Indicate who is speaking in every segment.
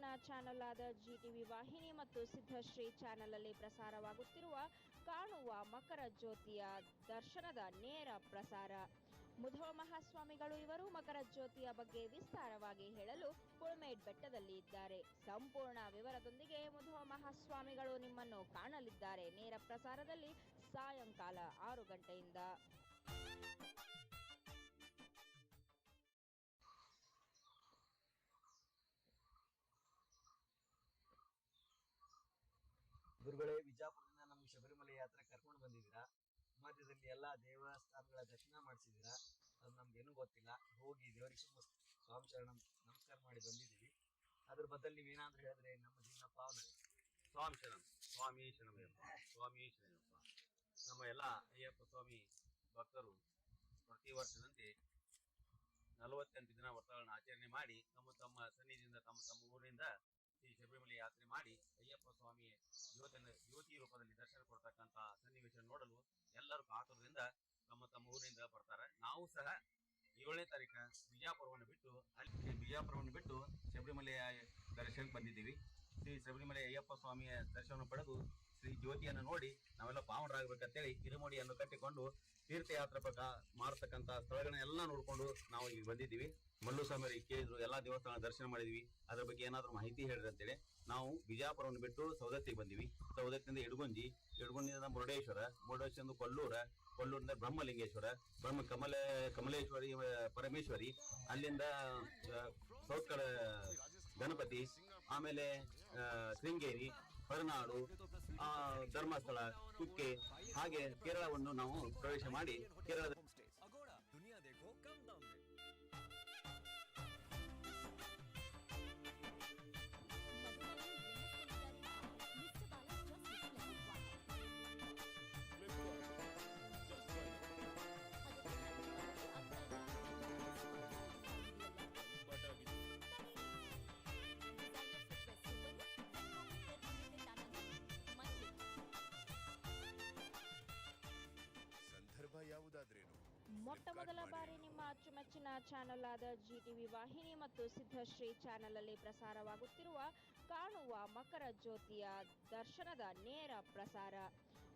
Speaker 1: ಅಚ್ಚುಮೆಚ್ಚಿನ ಚಾನೆಲ್ ಆದ G TV ವಾಹಿನಿ ಮತ್ತು ಸಿದ್ಧಶ್ರೀ ಚಾನೆಲ್ ಅಲ್ಲಿ ಪ್ರಸಾರವಾಗುತ್ತಿರುವ ಕಾಣುವ ಮಕರ ಜ್ಯೋತಿಯ ದರ್ಶನದ ನೇರ ಪ್ರಸಾರ. ಮುಧವ ಮಹಾಸ್ವಾಮಿಗಳು ಇವರು ಮಕರ ಜ್ಯೋತಿಯ ಬಗ್ಗೆ ವಿಸ್ತಾರವಾಗಿ ಹೇಳಲು ಕುಳ್ಮೇಡ್ ಬೆಟ್ಟದಲ್ಲಿ ಇದ್ದಾರೆ. ಸಂಪೂರ್ಣ ವಿವರದೊಂದಿಗೆ ಮುಧವ ಮಹಾಸ್ವಾಮಿಗಳು ನಿಮ್ಮನ್ನು ಕಾಣಲಿದ್ದಾರೆ. ನೇರ ಪ್ರಸಾರದಲ್ಲಿ ಸಾಯಂಕಾಲ ಆರು ಗಂಟೆಯಿಂದ.
Speaker 2: ಗುರುಗಳೇ, ವಿಜಾಪುರದಿಂದ ನಮ್ಮ ಶಬರಿಮಲೆ ಯಾತ್ರೆ ಕರ್ಕೊಂಡು ಬಂದಿದ್ದೀರಾ? ಮಧ್ಯದಲ್ಲಿ ಎಲ್ಲಾ ದೇವಸ್ಥಾನಗಳ ದರ್ಶನ ಮಾಡಿಸಿದ್ದೀರಾ? ಅದು ನಮ್ಗೇನು ಗೊತ್ತಿಲ್ಲ. ಹೋಗಿ ದೇವರಿಗೆ ಸ್ವಾಮಿ ನಮಸ್ಕಾರ ಮಾಡಿ ಬಂದಿದ್ದೀವಿ. ಅದ್ರ ಬದಲು ನೀವೇನಾದ್ರೂ ಹೇಳಿದ್ರೆ ನಮ್ಮ ಜೀವನ ಪಾವನ.
Speaker 3: ಸ್ವಾಮಿ ಶರಣಂ, ಸ್ವಾಮಿ ಶರಣಮಯ್ಯಪ್ಪ ಸ್ವಾಮಿ ಶರಣಪ್ಪ. ನಮ್ಮ ಎಲ್ಲ ಅಯ್ಯಪ್ಪ ಸ್ವಾಮಿ ಭಕ್ತರು ಪ್ರತಿ ವರ್ಷದಂತೆ ನಲವತ್ತೆಂಟು ದಿನ ವ್ರತಗಳನ್ನ ಆಚರಣೆ ಮಾಡಿ ತಮ್ಮ ತಮ್ಮ ಸನ್ನಿಧಿಯಿಂದ, ತಮ್ಮ ತಮ್ಮ ಊರಿನಿಂದ ಈ ಶಬರಿಮಲೆ ಯಾತ್ರೆ ಮಾಡಿ ಅಯ್ಯಪ್ಪ ಸ್ವಾಮಿ ಜ್ಯೋತಿನ ಜ್ಯೋತಿ ರೂಪದಲ್ಲಿ ದರ್ಶನ ಕೊಡ್ತಕ್ಕಂತ ಸನ್ನಿವೇಶ ನೋಡಲು ಎಲ್ಲರೂ ಕಾತುರದಿಂದ ತಮ್ಮ ತಮ್ಮ ಊರಿನಿಂದ ಬರ್ತಾರೆ. ನಾವು ಸಹ ಏಳನೇ ತಾರೀಕ ಬಿಜಾಪುರವನ್ನು ಬಿಟ್ಟು ಅಲ್ಲಿ ಬಿಜಾಪುರವನ್ನು ಬಿಟ್ಟು ಶಬರಿಮಲೆಯ ದರ್ಶನಕ್ಕೆ ಬಂದಿದ್ದೀವಿ. ಶ್ರೀ ಶಬರಿಮಲೆ ಅಯ್ಯಪ್ಪ ಸ್ವಾಮಿಯ ದರ್ಶನ ಪಡೆದು ಶ್ರೀ ಜ್ಯೋತಿಯನ್ನು ನೋಡಿ ನಾವೆಲ್ಲ ಪಾವನರಾಗಬೇಕಂತೇಳಿ ಕಿರುಮುಡಿಯನ್ನು ಕಟ್ಟಿಕೊಂಡು ತೀರ್ಥಯಾತ್ರೆ ಪಕ್ಕ ಮಾಡತಕ್ಕಂತ ಸ್ಥಳಗಳನ್ನ ಎಲ್ಲ ನೋಡ್ಕೊಂಡು ನಾವು ಈಗ ಬಂದಿದ್ದೀವಿ. ಮಲ್ಲು ಸ್ವಾಮಿ ಕೇಳಿದ್ರು ಎಲ್ಲಾ ದೇವಸ್ಥಾನ ದರ್ಶನ ಮಾಡಿದ್ವಿ. ಅದ್ರ ಬಗ್ಗೆ ಏನಾದ್ರು ಮಾಹಿತಿ ಹೇಳಿದ್ರೆ ಅಂತೇಳಿ ನಾವು ಬಿಜಾಪುರವನ್ನು ಬಿಟ್ಟು ಸೌದತ್ತಿಗೆ ಬಂದಿವಿ. ಸೌದತ್ತಿಯಿಂದ ಇಡಗುಂಜಿ ಇಡಗುಂಜಿಯಿಂದ ಮುರುಡೇಶ್ವರ ಮುರುಡೇಶ್ವರ ಕೊಲ್ಲೂರ, ಕೊಲ್ಲೂರಿಂದ ಬ್ರಹ್ಮಲಿಂಗೇಶ್ವರ, ಬ್ರಹ್ಮ ಕಮಲ, ಕಮಲೇಶ್ವರಿ ಪರಮೇಶ್ವರಿ, ಅಲ್ಲಿಂದ ಸೌತ್ ಗಣಪತಿ, ಆಮೇಲೆ ಶೃಂಗೇರಿ, ಹೊರನಾಡು ಧರ್ಮಸ್ಥಳ ಕುಕ್ಕೆ ಹಾಗೆ ಕೇರಳವನ್ನು ನಾವು ಪ್ರವೇಶ ಮಾಡಿ ಕೇರಳದ
Speaker 1: ಮೊಟ್ಟ ಮೊದಲ ಬಾರಿ ನಿಮ್ಮ ಅಚ್ಚುಮೆಚ್ಚಿನ ಚಾನೆಲ್ ಆದ ಜಿ ಟಿವಿ ವಾಹಿನಿ ಮತ್ತು ಸಿದ್ಧಶ್ರೀ ಚಾನೆಲ್ ಅಲ್ಲಿ ಪ್ರಸಾರವಾಗುತ್ತಿರುವ ಕಾಣುವ ಮಕರ ಜ್ಯೋತಿಯ ದರ್ಶನದ ನೇರ ಪ್ರಸಾರ.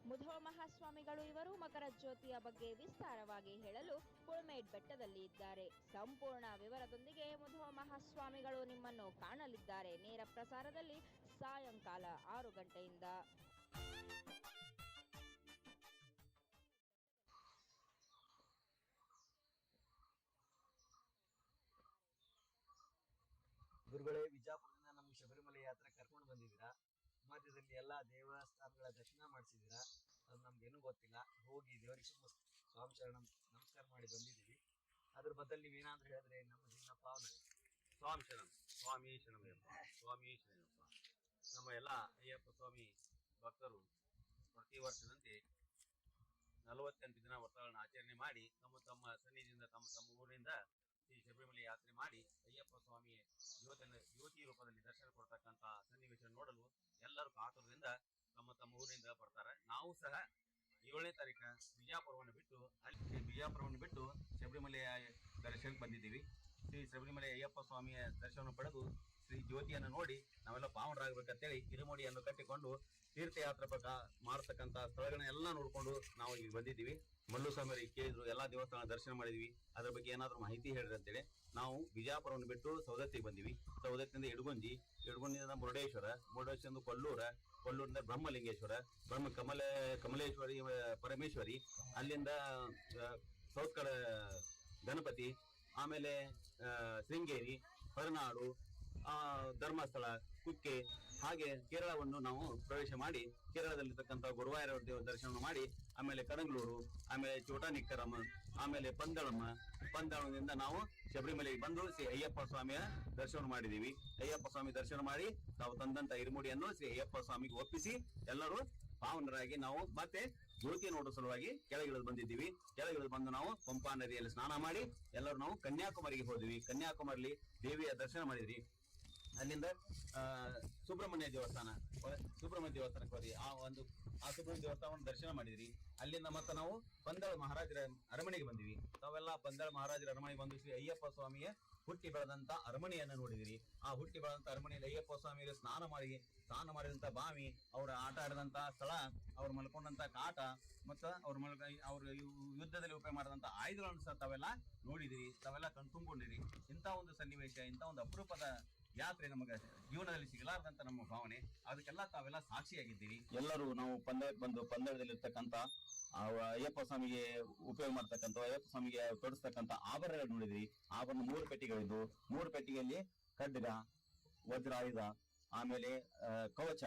Speaker 1: ಮುಧವ ಮಹಾಸ್ವಾಮಿಗಳು ಇವರು ಮಕರ ಜ್ಯೋತಿಯ ಬಗ್ಗೆ ವಿಸ್ತಾರವಾಗಿ ಹೇಳಲು ಕುಳ್ಮೇಡ್ ಬೆಟ್ಟದಲ್ಲಿ ಇದ್ದಾರೆ. ಸಂಪೂರ್ಣ ವಿವರದೊಂದಿಗೆ ಮುಧವ ಮಹಾಸ್ವಾಮಿಗಳು ನಿಮ್ಮನ್ನು ಕಾಣಲಿದ್ದಾರೆ. ನೇರ ಪ್ರಸಾರದಲ್ಲಿ ಸಾಯಂಕಾಲ ಆರು ಗಂಟೆಯಿಂದ.
Speaker 2: ಗುರುಗಳೇ, ವಿಜಾಪುರದಿಂದ ನಮ್ಗೆ ಶಬರಿಮಲೆ ಯಾತ್ರೆ ಕರ್ಕೊಂಡು ಬಂದಿದ್ದೀರಾ? ಮಧ್ಯದಲ್ಲಿ ಎಲ್ಲಾ ದೇವಸ್ಥಾನಗಳ ದರ್ಶನ ಮಾಡಿಸಿದ್ದೀರಾ? ಅದು ನಮ್ಗೇನು ಗೊತ್ತಿಲ್ಲ. ಹೋಗಿ ದೇವರಿಗೆ ಸ್ವಾಮಿ ನಮಸ್ಕಾರ ಮಾಡಿ ಬಂದಿದ್ದೀವಿ. ಅದ್ರ ಬದಲು ನೀವೇನಾದ್ರೂ ಹೇಳಿದ್ರೆ ನಮ್ಮ ಜೀವನ ಪಾವನ.
Speaker 3: ಸ್ವಾಮಿ ಶರಣಂ, ಸ್ವಾಮಿ ಶರಣಯ್ಯಪ್ಪ, ಸ್ವಾಮಿ ಶರಣಪ್ಪ ನಮ್ಮ ಎಲ್ಲ ಅಯ್ಯಪ್ಪ ಸ್ವಾಮಿ ಭಕ್ತರು ಪ್ರತಿ ವರ್ಷದಂತೆ ನಲವತ್ತೆಂಟು ದಿನ ವ್ರತಗಳನ್ನ ಆಚರಣೆ ಮಾಡಿ ತಮ್ಮ ತಮ್ಮ ಸನ್ನಿಧಿಯಿಂದ, ತಮ್ಮ ತಮ್ಮ ಊರಿನಿಂದ ಈ ಶಬರಿಮಲೆ ಯಾತ್ರೆ ಮಾಡಿ ಅಯ್ಯಪ್ಪ ಸ್ವಾಮಿ ಯುವತನ ಯುವತಿ ರೂಪದಲ್ಲಿ ದರ್ಶನ ಕೊಡ್ತಕ್ಕಂತ ಸನ್ನಿವೇಶ ನೋಡಲು ಎಲ್ಲರೂ ಕಾತುರದಿಂದ ತಮ್ಮ ತಮ್ಮ ಊರಿನಿಂದ ಬರ್ತಾರೆ. ನಾವು ಸಹ ಏಳನೇ ತಾರೀಕ ಬಿಜಾಪುರವನ್ನು ಬಿಟ್ಟು ಅಲ್ಲಿ ಬಿಜಾಪುರವನ್ನು ಬಿಟ್ಟು ಶಬರಿಮಲೆಯ ದರ್ಶನಕ್ಕೆ ಬಂದಿದ್ದೀವಿ. ಶ್ರೀ ಶಬರಿಮಲೆ ಅಯ್ಯಪ್ಪ ಸ್ವಾಮಿಯ ದರ್ಶನ ಪಡೆದು ಶ್ರೀ ಜ್ಯೋತಿಯನ್ನು ನೋಡಿ ನಾವೆಲ್ಲ ಪಾವನರಾಗಬೇಕಂತೇಳಿ ಇರುಮುಡಿಯನ್ನು ಕಟ್ಟಿಕೊಂಡು ತೀರ್ಥಯಾತ್ರೆ ಪ್ರಕ ಮಾಡತಕ್ಕಂತ ಸ್ಥಳಗಳನ್ನ ಎಲ್ಲ ನೋಡ್ಕೊಂಡು ನಾವು ಈಗ ಬಂದಿದ್ದೀವಿ. ಮಲ್ಲು ಸ್ವಾಮಿ ಕೇಳಿದ್ರು ಎಲ್ಲಾ ದೇವಸ್ಥಾನ ದರ್ಶನ ಮಾಡಿದ್ವಿ. ಅದ್ರ ಬಗ್ಗೆ ಏನಾದ್ರು ಮಾಹಿತಿ ಹೇಳ್ರಿ ಅಂತೇಳಿ ನಾವು ಬಿಜಾಪುರವನ್ನು ಬಿಟ್ಟು ಸೌದತ್ತಿಗೆ ಬಂದಿವಿ. ಸೌದತ್ತಿಯಿಂದ ಇಡಗುಂಜಿ ಇಡಗುಂಜಿಯಿಂದ ಮುರುಡೇಶ್ವರ ಮುರುಡೇಶ್ವರ ಕೊಲ್ಲೂರ, ಕೊಲ್ಲೂರಿಂದ ಬ್ರಹ್ಮಲಿಂಗೇಶ್ವರ, ಬ್ರಹ್ಮ ಕಮಲ, ಕಮಲೇಶ್ವರಿ ಪರಮೇಶ್ವರಿ, ಅಲ್ಲಿಂದ ಸೌತ್ ಸೌತ್ಕಡ ಗಣಪತಿ, ಆಮೇಲೆ ಶೃಂಗೇರಿ, ಹೊರನಾಡು ಆ, ಧರ್ಮಸ್ಥಳ ಕುಕ್ಕೆ ಹಾಗೆ ಕೇರಳವನ್ನು ನಾವು ಪ್ರವೇಶ ಮಾಡಿ ಕೇರಳದಲ್ಲಿರ್ತಕ್ಕಂಥ ಗುರುವಾರ ದೇವರ ದರ್ಶನ ಮಾಡಿ ಆಮೇಲೆ ಕಡಂಗ್ಳೂರು ಆಮೇಲೆ ಚೋಟಾನಿಕ್ಕರಮ್ಮ ಆಮೇಲೆ ಪಂದಳಮ್ಮ ಪಂದಳದಿಂದ ನಾವು ಶಬರಿಮಲೆಗೆ ಬಂದು ಶ್ರೀ ಅಯ್ಯಪ್ಪ ಸ್ವಾಮಿಯ ದರ್ಶನ ಮಾಡಿದೀವಿ ಅಯ್ಯಪ್ಪ ಸ್ವಾಮಿ ದರ್ಶನ ಮಾಡಿ ತಾವು ತಂದಂತ ಇರುಮುಡಿಯನ್ನು ಶ್ರೀ ಅಯ್ಯಪ್ಪ ಸ್ವಾಮಿಗೆ ಒಪ್ಪಿಸಿ ಎಲ್ಲರೂ ಪಾವನರಾಗಿ ನಾವು ಮತ್ತೆ ಜ್ಯೋತಿ ನೋಡೋ ಸಲುವಾಗಿ ಕೆಳಗಿಳಿದು ಬಂದಿದ್ದೀವಿ. ಕೆಳಗಿಳಿದು ಬಂದು ನಾವು ಪಂಪಾ ನದಿಯಲ್ಲಿ ಸ್ನಾನ ಮಾಡಿ ಎಲ್ಲರೂ ನಾವು ಕನ್ಯಾಕುಮಾರಿಗೆ ಹೋದ್ವಿ. ಕನ್ಯಾಕುಮಾರಿಲಿ ದೇವಿಯ ದರ್ಶನ ಮಾಡಿದ್ವಿ. ಅಲ್ಲಿಂದ ಸುಬ್ರಹ್ಮಣ್ಯ ದೇವಸ್ಥಾನ ಸುಬ್ರಹ್ಮಣ್ಯ ದೇವಸ್ಥಾನಕ್ಕೆ ಹೋದ್ವಿ ಆ ಒಂದು, ಆ ಸುಬ್ರಹ್ಮಣ್ಯ ದೇವಸ್ಥಾನವನ್ನು ದರ್ಶನ ಮಾಡಿದ್ರಿ. ಅಲ್ಲಿಂದ ಮತ್ತೆ ನಾವು ಬಂದಳ ಮಹಾರಾಜರ ಅರಮನೆಗೆ ಬಂದಿವಿ. ನಾವೆಲ್ಲ ಬಂದಳ ಮಹಾರಾಜರ ಅರಮನೆಗೆ ಬಂದು ಶ್ರೀ ಅಯ್ಯಪ್ಪ ಸ್ವಾಮಿಯ ಹುಟ್ಟಿ ಬೆಳೆದಂತ ಅರಮನೆಯನ್ನ ನೋಡಿದಿರಿ. ಆ ಹುಟ್ಟಿ ಬೆಳೆದಂತ ಅರಮನೆಯಲ್ಲಿ ಅಯ್ಯಪ್ಪ ಸ್ವಾಮಿಗೆ ಸ್ನಾನ ಮಾಡಿ, ಸ್ನಾನ ಮಾಡಿದಂತ ಬಾವಿ, ಅವರ ಆಟ ಆಡಿದಂತ ಸ್ಥಳ, ಅವ್ರು ಮಲ್ಕೊಂಡಂತ ಕಾಟ, ಮತ್ತ ಅವ್ರ ಮಲ್ಕ ಅವ್ರ ಯುದ್ಧದಲ್ಲಿ ಉಪಯೋಗ ಮಾಡಿದಂತ ಆಯುಧಗಳನ್ನು ಸಹ ತಾವೆಲ್ಲ ನೋಡಿದಿರಿ. ತಾವೆಲ್ಲ ಕಣ್ತುಂಬಿಕೊಂಡಿರಿ. ಇಂಥ ಒಂದು ಸನ್ನಿವೇಶ, ಇಂಥ ಒಂದು ಅಪರೂಪದ ಯಾತ್ರೆ ನಮಗೆ ಜೀವನದಲ್ಲಿ ಸಿಗಲಾರದಂತ ನಮ್ಮ ಭಾವನೆ. ಅದಕ್ಕೆಲ್ಲ ತಾವೆಲ್ಲ ಸಾಕ್ಷಿಯಾಗಿದ್ದೀರಿ. ಎಲ್ಲರೂ ನಾವು ಪಂದ್ಯಕ್ಕೆ ಬಂದು ಪಂದ್ಯದಲ್ಲಿರ್ತಕ್ಕಂಥ ಅಯ್ಯಪ್ಪ ಸ್ವಾಮಿಗೆ ಉಪಯೋಗ ಮಾಡ್ತಕ್ಕಂಥ, ಅಯ್ಯಪ್ಪ ಸ್ವಾಮಿಗೆ ತೊಡಸ್ತಕ್ಕಂಥ ಆಭರಣಗಳು ನೋಡಿದ್ವಿ ಆಭರಣ ಮೂರು ಪೆಟ್ಟಿಗಳಿದ್ದು, ಮೂರು ಪೆಟ್ಟಿಗೆಯಲ್ಲಿ ಖಡ್ಗ ವಜ್ರಾಯುಧ, ಆಮೇಲೆ ಕವಚ,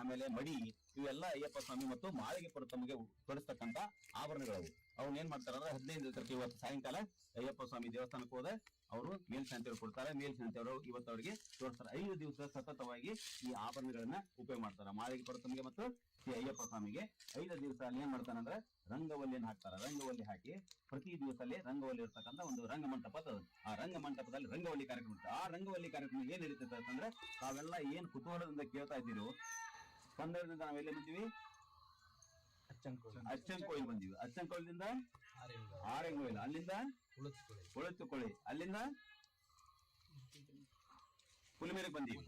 Speaker 3: ಆಮೇಲೆ ಮಡಿ, ಇವೆಲ್ಲ ಅಯ್ಯಪ್ಪ ಸ್ವಾಮಿ ಮತ್ತು ಮಾಳಿಗೆ ಪುರ ತಮಗೆ ತೊಡಸ್ತಕ್ಕಂಥ ಆಭರಣಗಳು ಅವ್ನ ಏನ್ ಮಾಡ್ತಾರ ಹದಿನೈದು ದಿವಸಕ್ಕೆ ಇವತ್ತು ಸಾಯಂಕಾಲ ಅಯ್ಯಪ್ಪ ಸ್ವಾಮಿ ದೇವಸ್ಥಾನಕ್ಕೆ ಹೋದ. ಅವರು ಮೇಲ್ಶಾಂತಿಯವರು ಕೊಡ್ತಾರೆ ಮೇಲ್ಶಾಂತಿಯವರು ಇವತ್ತು ಅವರಿಗೆ ತೋರಿಸ್ತಾರೆ. ಐದು ದಿವಸ ಸತತವಾಗಿ ಈ ಆಭರಣಗಳನ್ನ ಉಪಯೋಗ ಮಾಡ್ತಾರೆ. ಮಾಳಿಗೆ ಪುರ ಮತ್ತು ಶ್ರೀ ಅಯ್ಯಪ್ಪ ಸ್ವಾಮಿಗೆ. ಐದು ದಿವಸ ಅಲ್ಲಿ ಏನ್ ಮಾಡ್ತಾನಂದ್ರೆ ರಂಗವಲ್ಲಿಯನ್ನು ಹಾಕ್ತಾರೆ? ರಂಗವಲ್ಲಿ ಹಾಕಿ ಪ್ರತಿ ದಿವಸ ಅಲ್ಲಿ ರಂಗವಲ್ಲಿ ಇರ್ತಕ್ಕಂಥ ಒಂದು ರಂಗ ಮಂಟಪ ಆ ರಂಗ ಮಂಟಪದಲ್ಲಿ ರಂಗವಲ್ಲಿ ಕಾರ್ಯಕ್ರಮ ಆ ರಂಗವಲ್ಲಿ ಕಾರ್ಯಕ್ರಮ ಏನ್ ಇರುತ್ತೆ ಅಂತಂದ್ರೆ ತಾವೆಲ್ಲ ಏನ್ ಕುತೂಹಲದಿಂದ ಕೇಳ್ತಾ ಇದ್ದೀರೋ ಕನ್ನಡದಿಂದ ನಾವ್ ಬಂದೀವಿ ಬಂದಿವಿ. ಅಚ್ಚಂಕೋಯಿಲ್ ಬಂದಿವಿ ಅಚ್ಚಂಕೋಯಿಲಿಂದ ಆರೆಂಗೋಯಿಲ್. ಅಲ್ಲಿಂದ ಉಳುತ್ತುಕೊಳ್ಳಿ ಅಲ್ಲಿಂದ ಪುಲಿಮೇರಿಗೆ ಬಂದೀವಿ